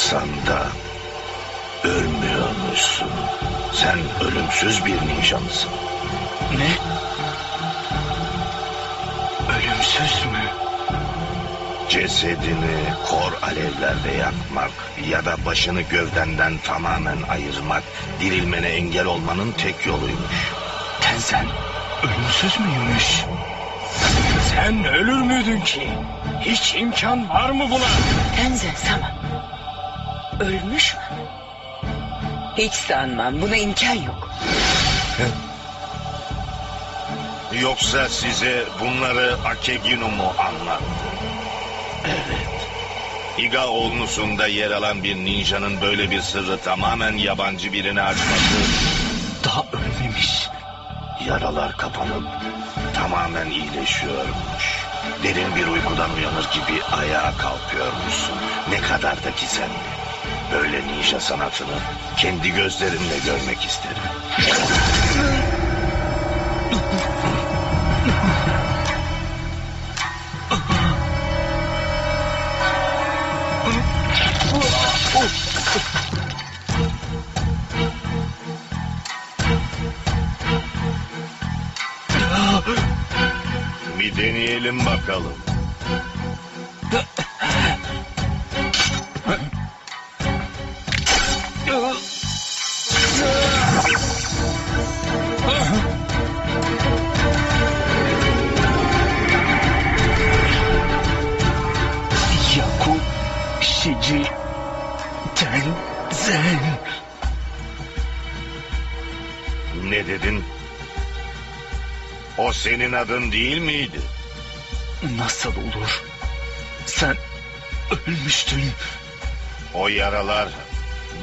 Kalksan da ölmüyormuşsun. Sen ölümsüz bir ninja mısın? Ne? Ölümsüz mü? Cesedini kor alevlerle yakmak ya da başını gövdenden tamamen ayırmak dirilmene engel olmanın tek yoluymuş. Tenzen ölümsüz müymüş? Sen ölür müydün ki? Hiç imkan var mı buna? Tenzen Sama. Ölmüş mü? Hiç sanmam. Buna imkan yok. Yoksa size bunları Akegino mu anlattı? Evet. Iga Olnus'unda yer alan bir ninjanın böyle bir sırrı tamamen yabancı birine açması... Daha ölmemiş. Yaralar kapanıp tamamen iyileşiyormuş. Derin bir uykudan uyanır gibi ayağa kalkıyormuşsun. Ne kadar da gizemli. Böyle ninja sanatını kendi gözlerimle görmek isterim. Bir deneyelim bakalım. O senin adın değil miydi? Nasıl olur? Sen ölmüştün. O yaralar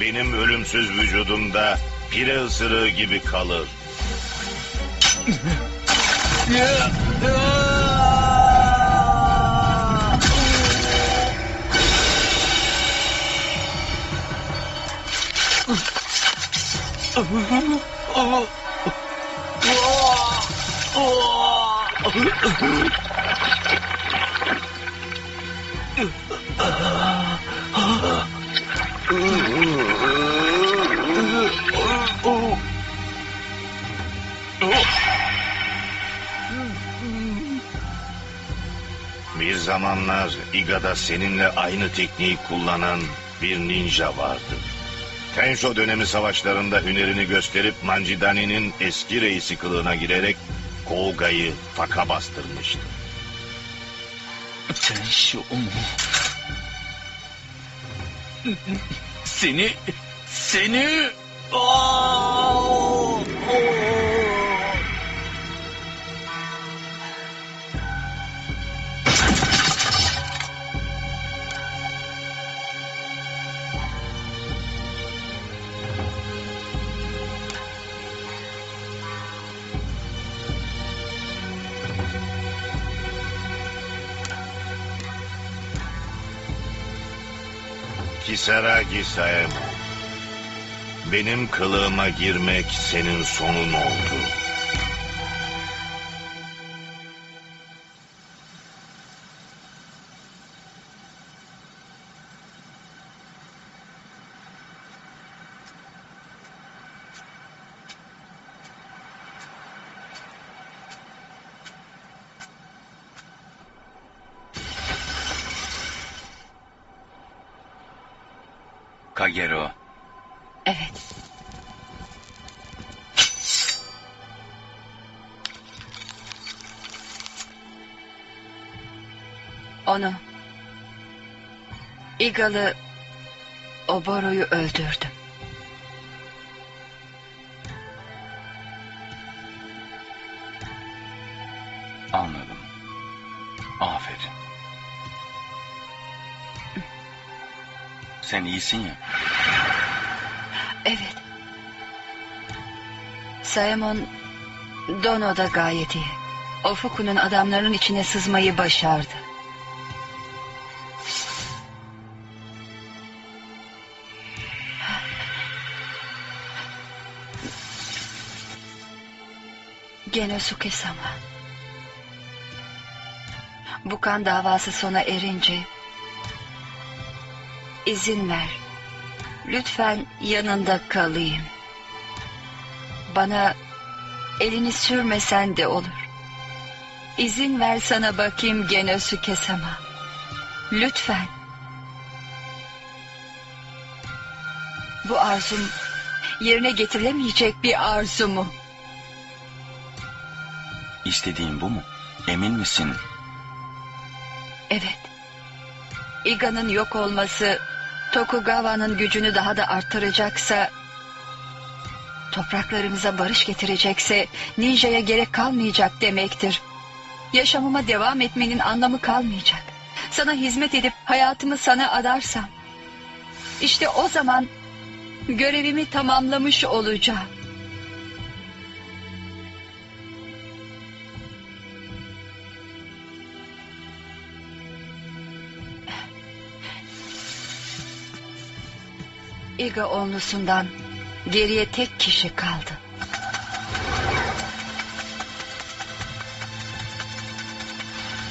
benim ölümsüz vücudumda pire ısırığı gibi kalır. Bir zamanlar Iga'da seninle aynı tekniği kullanan bir ninja vardı. Tensho dönemi savaşlarında hünerini gösterip Manjidani'nin eski reisi kılığına girerek Kouga'yı faka bastırmıştı. Tenshu. Seni, seni... Aa! Kisaragi Saemo. Benim kılığıma girmek senin sonun oldu. Onu İgalı Oboro'yu öldürdüm. anladım. Aferin. Sen iyisin ya. Evet. Saemon Dono da gayet iyi. Ofuku'nun adamların içine sızmayı başardı. Genosuke sama. Bu kan davası sona erince izin ver Lütfen yanında kalayım. Bana elini sürmesen de olur. İzin ver sana bakayım Genosu Kesama. Lütfen. Bu arzum yerine getirilemeyecek bir arzu mu? İstediğin bu mu? Emin misin? Evet. Iga'nın yok olması Tokugawa'nın gücünü daha da arttıracaksa topraklarımıza barış getirecekse ninja'ya gerek kalmayacak demektir. Yaşamıma devam etmenin anlamı kalmayacak. Sana hizmet edip hayatımı sana adarsam işte o zaman görevimi tamamlamış olacağım. İga onlusundan geriye tek kişi kaldı.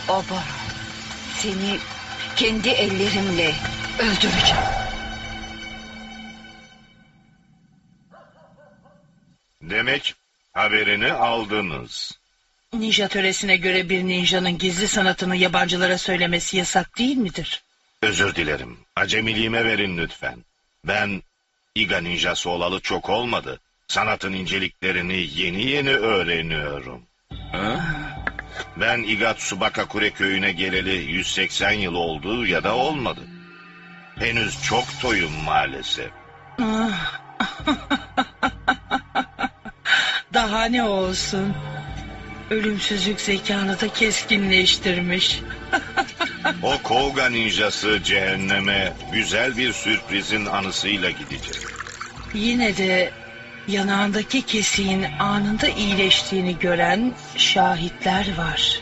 Oboro, seni kendi ellerimle öldüreceğim. Demek haberini aldınız. Ninja töresine göre bir ninjanın gizli sanatını yabancılara söylemesi yasak değil midir? Özür dilerim. Acemiliğime verin lütfen. Ben Iga ninjası olalı çok olmadı. Sanatın inceliklerini yeni yeni öğreniyorum. Ben Iga Tsubakakure köyüne geleli 180 yıl oldu ya da olmadı. Henüz çok toyum maalesef. Ah. Daha ne olsun? Ölümsüzlük zekanı da keskinleştirmiş. O Koga ninjası cehenneme güzel bir sürprizin anısıyla gidecek. Yine de yanağındaki kesiğin anında iyileştiğini gören şahitler var.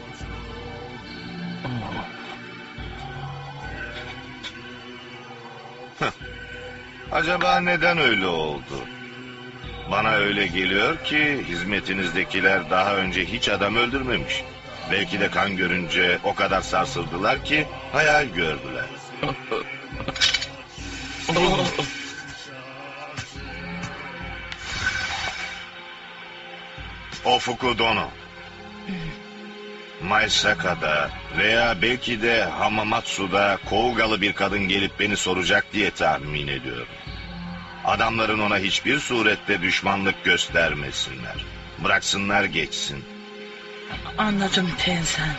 Acaba neden öyle oldu? Bana öyle geliyor ki hizmetinizdekiler daha önce hiç adam öldürmemiş. Belki de kan görünce o kadar sarsıldılar ki hayal gördüler. Ofuku Dono. Maisaka'da veya belki de Hamamatsu'da Kougalı bir kadın gelip beni soracak diye tahmin ediyorum. Adamların ona hiçbir surette düşmanlık göstermesinler. Bıraksınlar geçsin. Anladım Tenzen.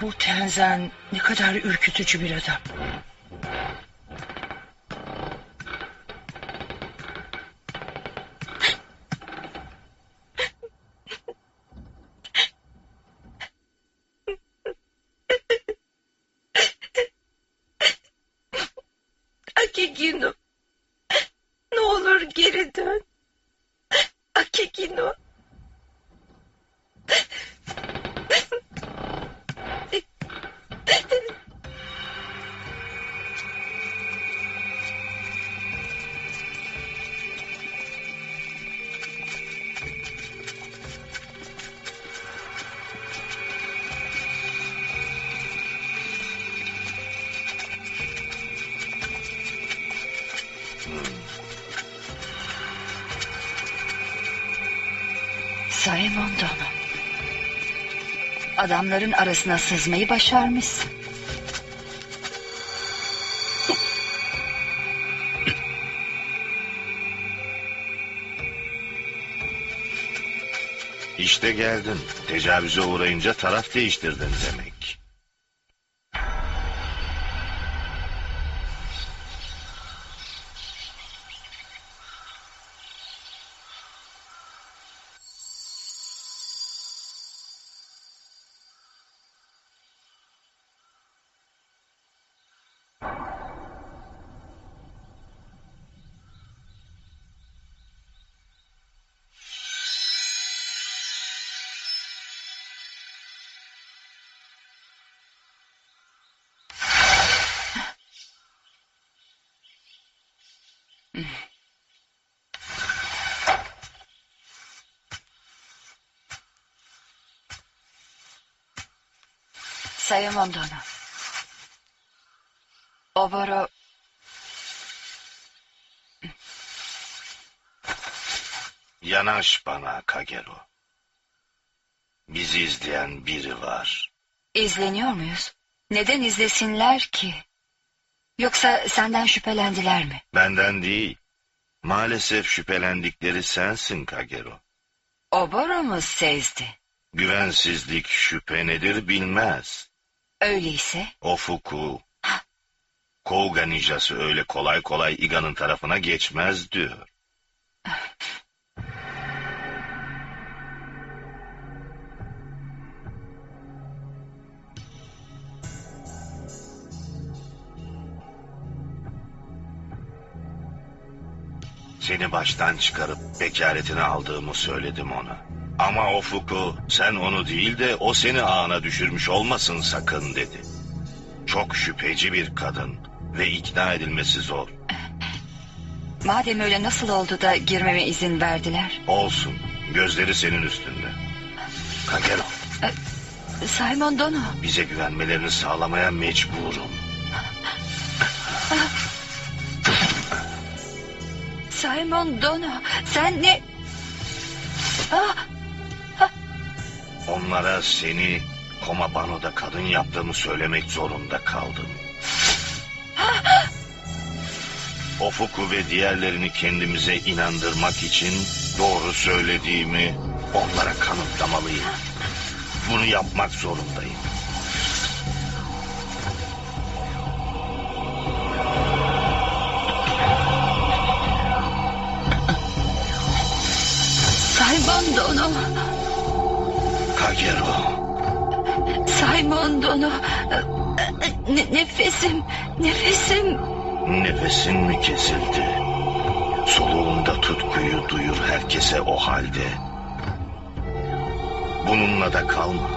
Bu Tenzen ne kadar ürkütücü bir adam. Akegino. Ne olur geri dön. Akegino. Saemon Dono. Adamların arasına sızmayı başarmışsın. İşte geldin. Tecavüze uğrayınca taraf değiştirdin demek. Sayamam da ona. Oboro... Yanaş bana Kagero. Bizi izleyen biri var. İzleniyor muyuz? Neden izlesinler ki? Yoksa senden şüphelendiler mi? Benden değil. Maalesef şüphelendikleri sensin Kagero. Oboro mu sezdi? Güvensizlik şüphe nedir bilmez. Öyleyse O Fuku, Kouga ninjası öyle kolay kolay Iga'nın tarafına geçmez diyor. Seni baştan çıkarıp bekaretini aldığımı söyledim ona. Ama o Fuku sen onu değil de o seni ağına düşürmüş olmasın sakın dedi. Çok şüpheci bir kadın ve ikna edilmesi zor. madem öyle nasıl oldu da girmeme izin verdiler? Olsun gözleri senin üstünde. Kagero Simon Dono, bize güvenmelerini sağlamaya mecburum. Simon Dono, sen ne... Ah, Onlara seni Komabano'da kadın yaptığımı söylemek zorunda kaldım. Ofuku ve diğerlerini kendimize inandırmak için doğru söylediğimi onlara kanıtlamalıyım. Bunu yapmak zorundayım. Simon Dono. Ne- nefesim, nefesim. nefesin mi kesildi? Soluğunda tutkuyu duyur herkese o halde. Bununla da kalma.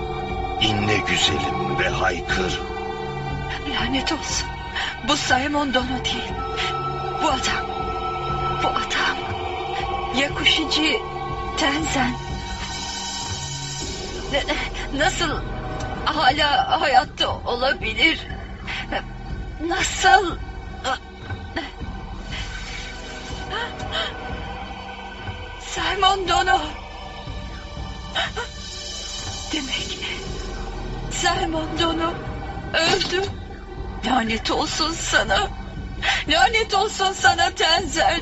İnle güzelim ve haykır. Lanet olsun. Bu Simon Dono değil. Bu adam. Bu adam. Yakuşici Tenzen. Nasıl hala hayatta olabilir? Nasıl? Simon Dono. Demek Simon Dono öldü. Lanet olsun sana. Lanet olsun sana Tenzen.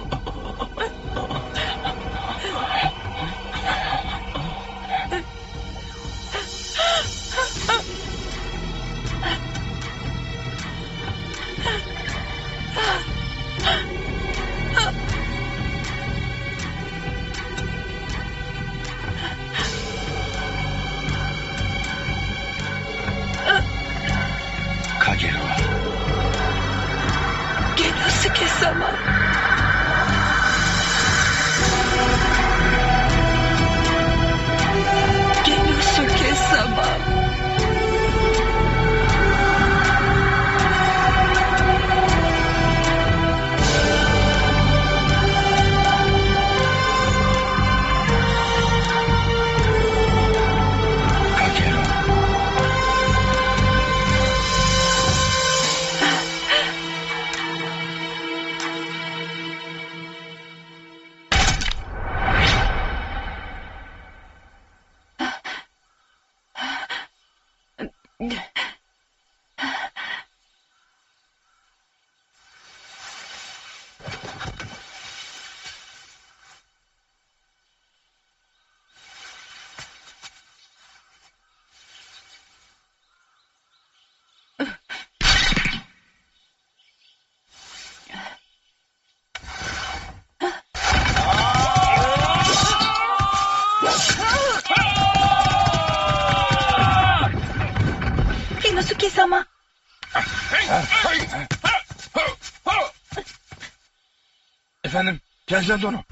Efendim, Tenzan Dono.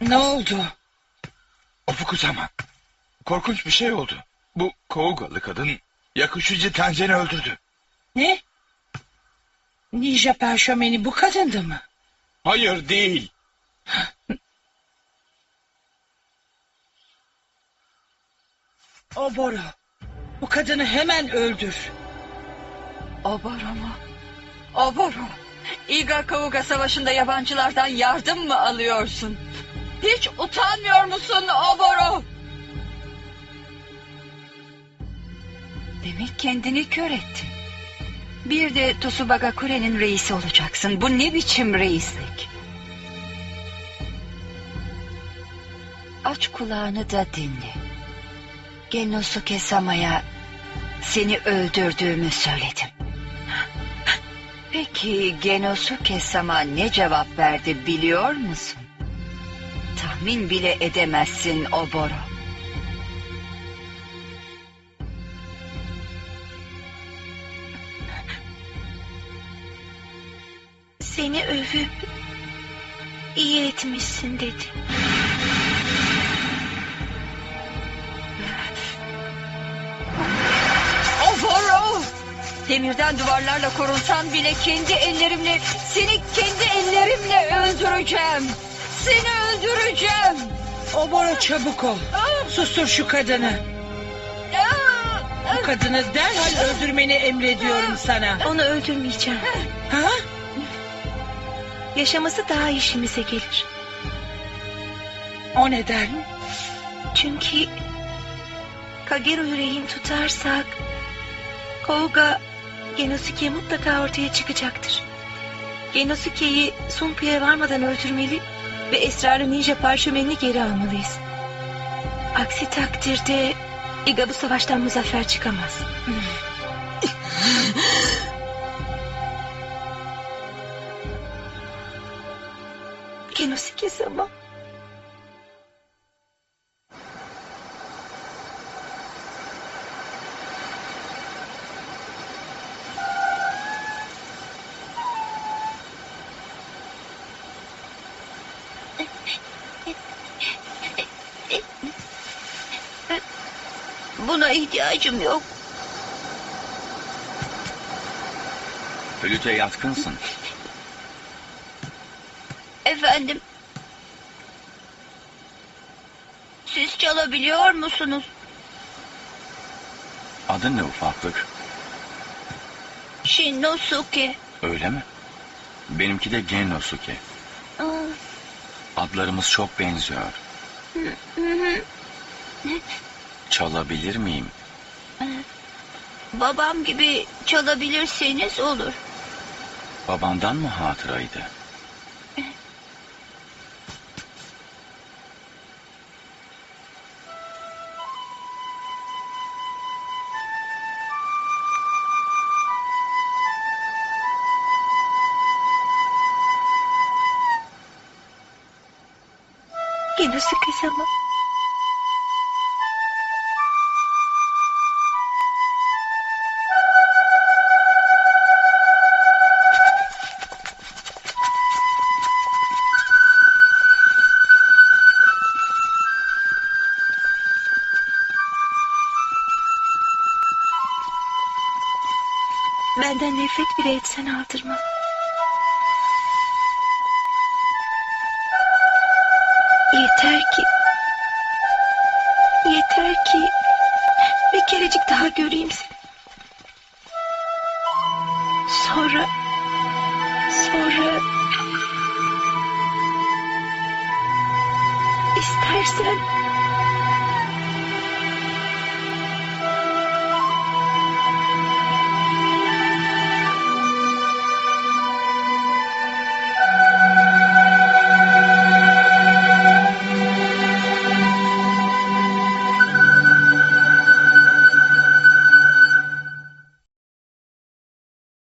Ne oldu? Ofukusama. Korkunç bir şey oldu. Bu Kougalı kadın yakışıcı Tenzen'i öldürdü. Ne? Ninja perşömeni bu kadındı mı? Hayır değil. Oboro. Bu kadını hemen öldür. Oboro mu? Oboro. İga Kavuga savaşında yabancılardan yardım mı alıyorsun? Hiç utanmıyor musun Oboro? Demek kendini kör ettin. Bir de Tsubaka Kure'nin reisi olacaksın. Bu ne biçim reislik? Aç kulağını da dinle. Genosuke Sama'ya seni öldürdüğümü söyledim. Peki Genosuke Sama ne cevap verdi biliyor musun? Tahmin bile edemezsin Oboro. Seni övüp iyi etmişsin dedi. Demirden duvarlarla korunsan bile kendi ellerimle, seni kendi ellerimle öldüreceğim. Seni öldüreceğim. Oboro çabuk ol. Sustur şu kadını. Bu kadını derhal öldürmeni emrediyorum sana. Onu öldürmeyeceğim. Ha? Yaşaması daha işimize gelir. O neden? Çünkü Kageru'yu rehin tutarsak Kouga Genosuke mutlaka ortaya çıkacaktır. Genosuke'yi Sunpu'ya varmadan öldürmeli ve esrarı ninja parşömenini geri almalıyız. Aksi takdirde Iga bu savaştan muzaffer çıkamaz. Genosuke sama. Buna ihtiyacım yok. Flüte yatkınsın. Efendim. Siz çalabiliyor musunuz? Adın ne ufaklık? Shinosuke. Öyle mi? Benimki de Gennosuke. Adlarımız çok benziyor. Çalabilir miyim? Babam gibi çalabilirseniz olur. Babandan mı hatıraydı? Genosuke sama. Benden nefret bile etsen aldırmam. Yeter ki... Yeter ki... Bir kerecik daha göreyim seni. Sonra... Sonra... İstersen...